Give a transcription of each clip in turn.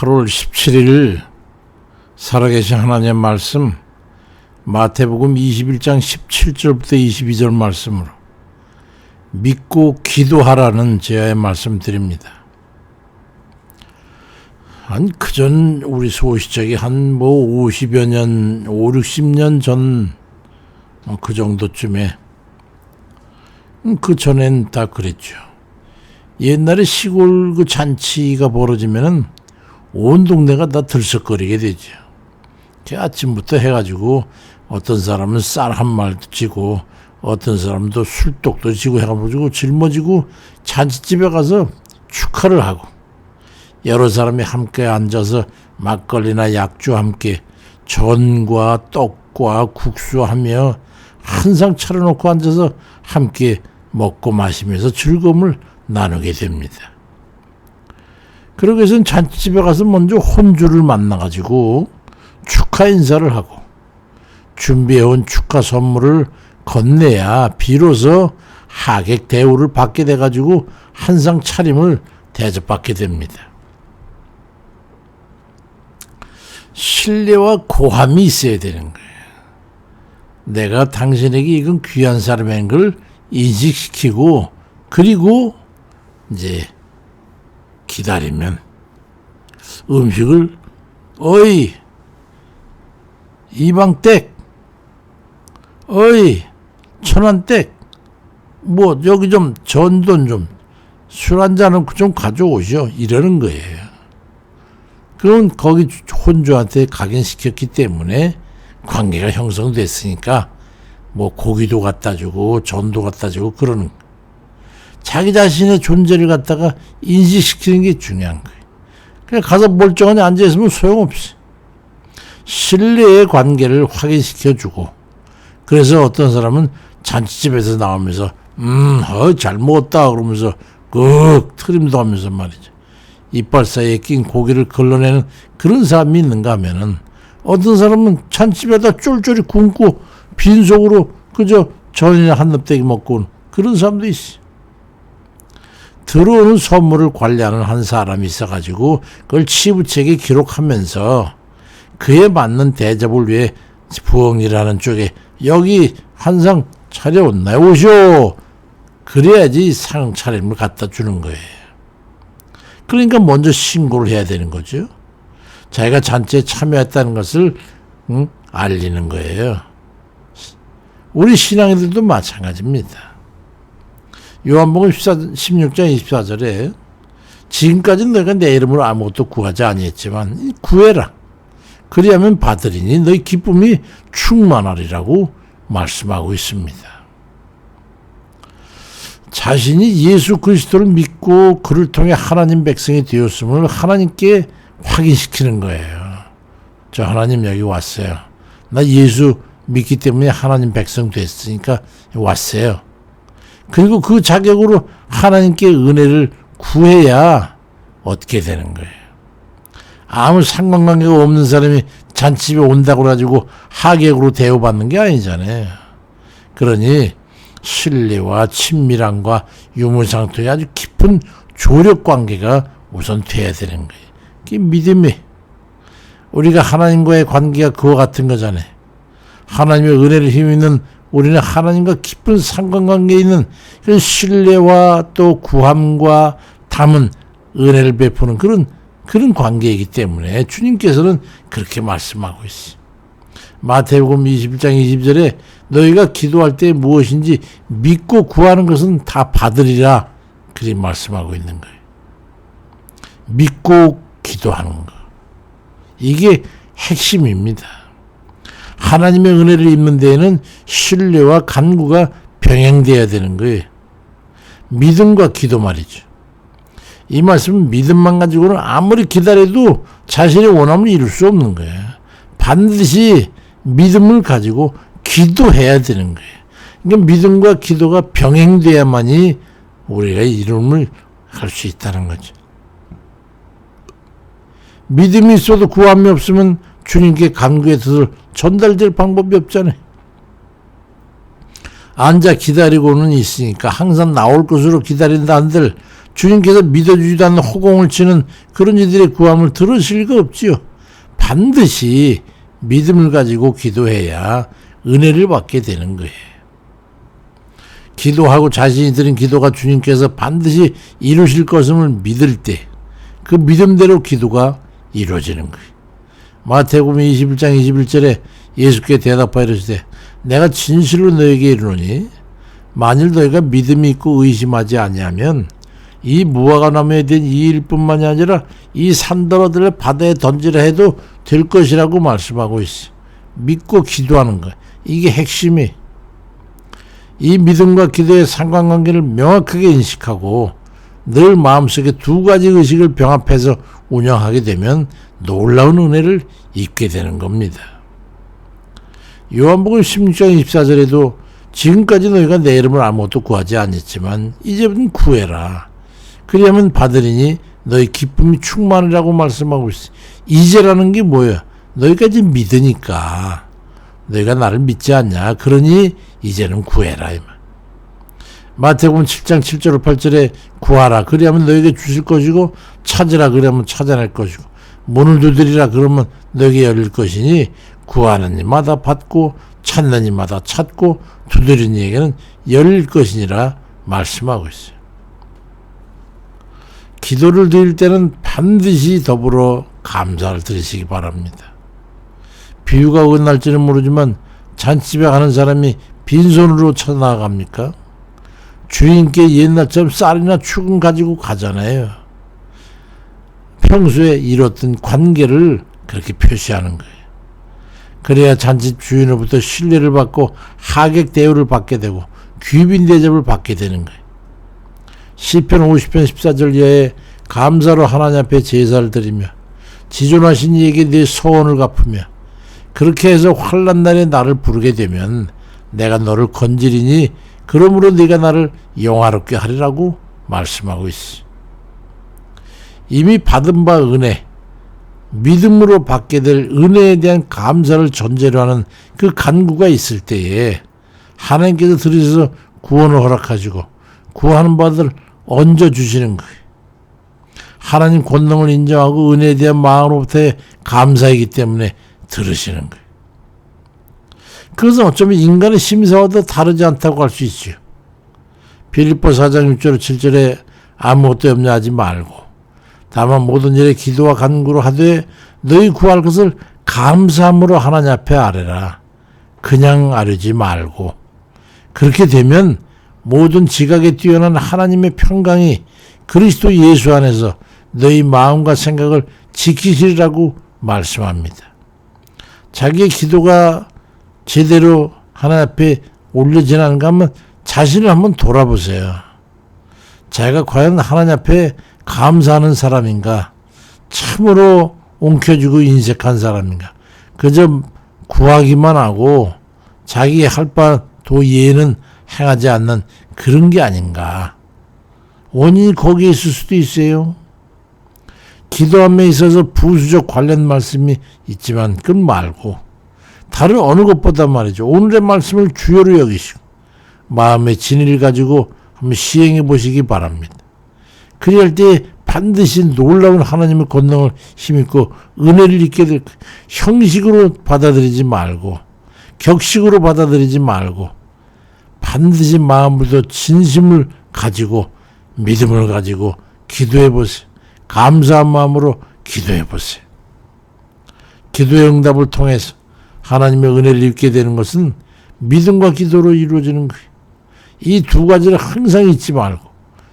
8월 17일 살아계신 하나님의 말씀 마태복음 21장 17절부터 22절 말씀으로 믿고 기도하라는 제야의 말씀 드립니다. 한 그전 우리 소시적이 한 뭐 50여 년, 5, 60년 전 그 정도쯤에 음, 그 전엔 다 그랬죠. 옛날에 시골 그 잔치가 벌어지면은 온 동네가 다 들썩거리게 되죠. 그 아침부터 해가지고 어떤 사람은 쌀 한 말도 지고 어떤 사람도 술독도 지고 해가지고 짊어지고 잔치집에 가서 축하를 하고 여러 사람이 함께 앉아서 막걸리나 약주 함께 전과 떡과 국수하며 한상 차려놓고 앉아서 함께 먹고 마시면서 즐거움을 나누게 됩니다. 그러기 위해서는 잔치집에 가서 먼저 혼주를 만나가지고 축하 인사를 하고 준비해온 축하 선물을 건네야 비로소 하객 대우를 받게 돼가지고 한상 차림을 대접받게 됩니다. 신뢰와 고함이 있어야 되는 거예요. 내가 당신에게 이건 귀한 사람인 걸 인식시키고 그리고 이제 기다리면 음식을 어이 이방댁 어이 천안댁 뭐 여기 좀 전돈 좀 술 한 잔은 좀 가져오시오 이러는 거예요. 그건 거기 혼주한테 각인시켰기 때문에 관계가 형성됐으니까 뭐 고기도 갖다 주고 전도 갖다 주고 그러는 자기 자신의 존재를 갖다가 인식시키는 게 중요한 거예요. 그냥 가서 멀쩡하게 앉아있으면 소용없어. 신뢰의 관계를 확인시켜 주고, 그래서 어떤 사람은 잔치집에서 나오면서, 음, 어, 잘 먹었다. 그러면서, 그, 트림도 하면서 말이죠. 이빨 사이에 낀 고기를 걸러내는 그런 사람이 있는가 하면은, 어떤 사람은 잔치집에다 쫄쫄이 굶고, 빈속으로 그저 전이나 한 납대기 먹고 그런 사람도 있어. 들어오는 선물을 관리하는 한 사람이 있어가지고 그걸 치부책에 기록하면서 그에 맞는 대접을 위해 부엌이라는 쪽에 여기 한상 차려온나요? 오쇼! 그래야지 상 차림을 갖다 주는 거예요. 그러니까 먼저 신고를 해야 되는 거죠. 자기가 잔치에 참여했다는 것을 응? 알리는 거예요. 우리 신앙인들도 마찬가지입니다. 요한복음 14, 16장 24절에 지금까지는 너희가 내 이름으로 아무것도 구하지 아니했지만 구해라. 그리하면 받으리니 너희 기쁨이 충만하리라고 말씀하고 있습니다. 자신이 예수 그리스도를 믿고 그를 통해 하나님 백성이 되었음을 하나님께 확인시키는 거예요. 저 하나님 여기 왔어요. 나 예수 믿기 때문에 하나님 백성 됐으니까 왔어요. 그리고 그 자격으로 하나님께 은혜를 구해야 어떻게 되는 거예요. 아무 상관관계가 없는 사람이 잔치집에 온다고 해가지고 하객으로 대우받는 게 아니잖아요. 그러니 신뢰와 친밀함과 유무상통의 아주 깊은 조력 관계가 우선 돼야 되는 거예요. 그 믿음이 우리가 하나님과의 관계가 그와 같은 거잖아요. 하나님의 은혜를 힘입는 우리는 하나님과 깊은 상관관계에 있는 그 신뢰와 또 구함과 담은 은혜를 베푸는 그런 그런 관계이기 때문에 주님께서는 그렇게 말씀하고 있어요. 마태복음 21장 20절에 너희가 기도할 때 무엇인지 믿고 구하는 것은 다 받으리라 그리 말씀하고 있는 거예요. 믿고 기도하는 거. 이게 핵심입니다. 하나님의 은혜를 입는 데에는 신뢰와 간구가 병행돼야 되는 거예요. 믿음과 기도 말이죠. 이 말씀은 믿음만 가지고는 아무리 기다려도 자신의 원함을 이룰 수 없는 거예요. 반드시 믿음을 가지고 기도해야 되는 거예요. 그러니까 믿음과 기도가 병행돼야만이 우리가 이름을 할 수 있다는 거죠. 믿음이 있어도 구함이 없으면 주님께 간구해서 전달될 방법이 없잖아요. 앉아 기다리고는 있으니까 항상 나올 것으로 기다린다 한들 주님께서 믿어주지도 않는 호공을 치는 그런 이들의 구함을 들으실 리가 없지요. 반드시 믿음을 가지고 기도해야 은혜를 받게 되는 거예요. 기도하고 자신이 드린 기도가 주님께서 반드시 이루실 것임을 믿을 때 그 믿음대로 기도가 이루어지는 거예요. 마태복음 21장 21절에 예수께 대답하여 이르시되 내가 진실로 너에게 이르노니 만일 너희가 믿음이 있고 의심하지 아니하면 이 무화과 나무에 된이 일뿐만이 아니라 이 산더러들을 바다에 던지라 해도 될 것이라고 말씀하고 있어. 믿고 기도하는 거. 이게 핵심이. 이 믿음과 기도의 상관관계를 명확하게 인식하고 늘 마음속에 두 가지 의식을 병합해서 운영하게 되면 놀라운 은혜를 입게 되는 겁니다. 요한복음 16장 24절에도 지금까지 너희가 내 이름을 아무것도 구하지 않았지만 이제는 구해라. 그리하면 받으리니 너희 기쁨이 충만이라고 말씀하고 있어. 이제라는 게 뭐야? 이제 믿으니까 너희가 나를 믿지 않냐? 그러니 이제는 구해라. 마태복음 7장 7절 8절에 구하라 그리하면 너에게 주실 것이고 찾으라 그러면 찾아낼 것이고 문을 두드리라 그러면 너에게 열릴 것이니 구하는 이마다 받고 찾는 이마다 찾고 두드리는 이에게는 열릴 것이니라 말씀하고 있어요. 기도를 드릴 때는 반드시 더불어 감사를 드리시기 바랍니다. 비유가 어긋날지는 모르지만 잔집에 가는 사람이 빈손으로 쳐나갑니까? 주인께 옛날처럼 쌀이나 죽은 가지고 가잖아요. 평소에 이뤘던 관계를 그렇게 표시하는 거예요. 그래야 잔집 주인으로부터 신뢰를 받고 하객 대우를 받게 되고 귀빈 대접을 받게 되는 거예요. 시편 50편 14절 이하에 감사로 하나님 앞에 제사를 드리며 지존하신 이에게 내 소원을 갚으며 그렇게 해서 환란 날에 나를 부르게 되면 내가 너를 건지리니 그러므로 네가 나를 영화롭게 하리라고 말씀하고 있어. 이미 받은 바 은혜, 믿음으로 받게 될 은혜에 대한 감사를 전제로 하는 그 간구가 있을 때에 하나님께서 들으셔서 구원을 허락하시고 구하는 바들 얹어 주시는 거예요. 하나님 권능을 인정하고 은혜에 대한 마음으로부터의 감사이기 때문에 들으시는 거예요. 그것은 어쩌면 인간의 심사와도 다르지 않다고 할 수 있죠. 빌립보 4장 6절 7절에 아무것도 염려하지 말고 다만 모든 일에 기도와 간구로 하되 너희 구할 것을 감사함으로 하나님 앞에 아뢰라. 그냥 아뢰지 말고 그렇게 되면 모든 지각에 뛰어난 하나님의 평강이 그리스도 예수 안에서 너희 마음과 생각을 지키시리라고 말씀합니다. 자기의 기도가 제대로 하나님 앞에 올려지나 않은가 하면 자신을 한번 돌아보세요. 자기가 과연 하나님 앞에 감사하는 사람인가? 참으로 옮겨주고 인색한 사람인가? 그저 구하기만 하고 자기 할 바도 예는 행하지 않는 그런 게 아닌가. 원인이 거기에 있을 수도 있어요. 기도함에 있어서 부수적 관련 말씀이 있지만 그건 말고 다른 어느 것보다 말이죠. 오늘의 말씀을 주요로 여기시고 마음의 진리를 가지고 한번 시행해 보시기 바랍니다. 그럴 때 반드시 놀라운 하나님의 권능을 힘입고 은혜를 입게 될 형식으로 받아들이지 말고 격식으로 받아들이지 말고 반드시 마음으로 진심을 가지고 믿음을 가지고 기도해 보세요. 감사한 마음으로 기도해 보세요. 기도의 응답을 통해서 하나님의 은혜를 입게 되는 것은 믿음과 기도로 이루어지는 거예요. 이 두 가지를 항상 잊지 말고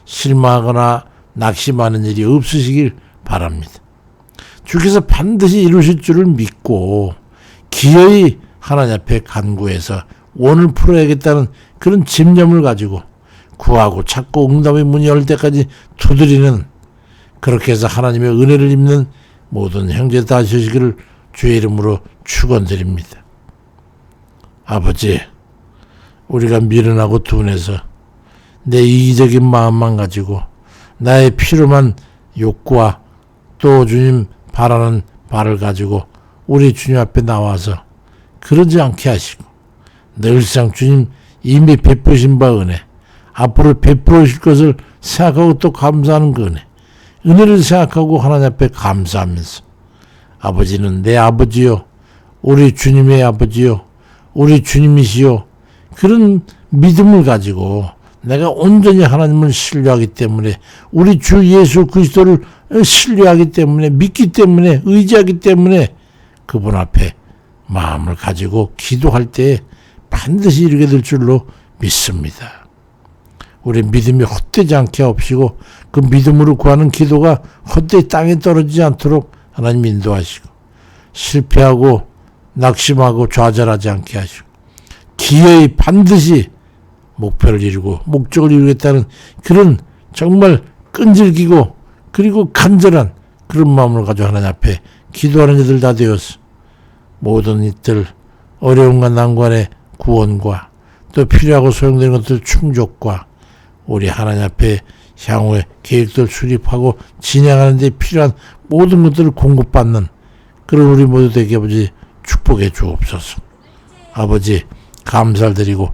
실망하거나 낙심하는 일이 없으시길 바랍니다. 주께서 반드시 이루실 줄을 믿고 기어이 하나님 앞에 간구해서 원을 풀어야겠다는 그런 집념을 가지고 구하고 찾고 응답의 문이 열 때까지 두드리는 그렇게 해서 하나님의 은혜를 입는 모든 형제 다 되시기를 주의 이름으로 축원드립니다. 아버지, 우리가 미련하고 둔해서 내 이기적인 마음만 가지고 나의 필요만 욕구와 또 주님 바라는 바를 가지고 우리 주님 앞에 나와서 그러지 않게 하시고 늘상 주님 이미 베푸신 바 은혜 앞으로 베풀으실 것을 생각하고 또 감사하는 그 은혜. 은혜를 생각하고 하나님 앞에 감사하면서 아버지는 내 아버지요. 우리 주님의 아버지요. 우리 주님이시요. 그런 믿음을 가지고 내가 온전히 하나님을 신뢰하기 때문에 우리 주 예수 그리스도를 신뢰하기 때문에 믿기 때문에 의지하기 때문에 그분 앞에 마음을 가지고 기도할 때 반드시 이루게 될 줄로 믿습니다. 우리 믿음이 헛되지 않게 하옵시고 그 믿음으로 구하는 기도가 헛되이 땅에 떨어지지 않도록 하나님 인도하시고 실패하고 낙심하고 좌절하지 않게 하시고 기회에 반드시 목표를 이루고 목적을 이루겠다는 그런 정말 끈질기고 그리고 간절한 그런 마음을 가지고 하나님 앞에 기도하는 이들 다 되어서 모든 이들 어려움과 난관의 구원과 또 필요하고 소용되는 것들 충족과 우리 하나님 앞에 향후에 계획들 수립하고 진행하는 데 필요한 모든 것들을 공급받는 그런 우리 모두 되게 아버지 축복해 주옵소서. 아버지 감사를 드리고